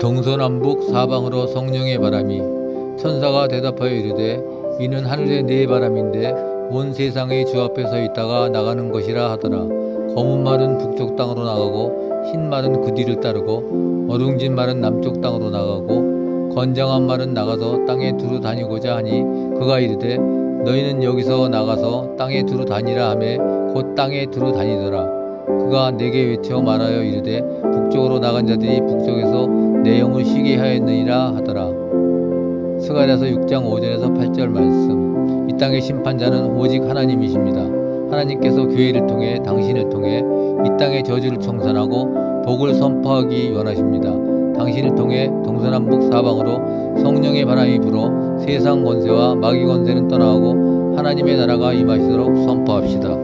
동서남북 사방으로 성령의 바람이 천사가 대답하여 이르되 이는 하늘의 네 바람인데 온 세상의 주 앞에 서 있다가 나가는 것이라 하더라. 검은 말은 북쪽 땅으로 나가고 흰 말은 그 뒤를 따르고 어둥진 말은 남쪽 땅으로 나가고 건장한 말은 나가서 땅에 두루 다니고자 하니 그가 이르되 너희는 여기서 나가서 땅에 두루 다니라 하매 곧 땅에 두루 다니더라. 그가 내게 외쳐 말하여 이르되 북쪽으로 나간 자들이 북쪽에서 내 영을 쉬게 하였느니라 하더라. 스가랴서 6장 5절에서 8절 말씀. 이 땅의 심판자는 오직 하나님이십니다. 하나님께서 교회를 통해 당신을 통해 이 땅의 저주를 청산하고 복을 선포하기 원하십니다. 당신을 통해 동서남북 사방으로 성령의 바람이 불어 세상 권세와 마귀 권세는 떠나고 하나님의 나라가 임하시도록 선포합시다.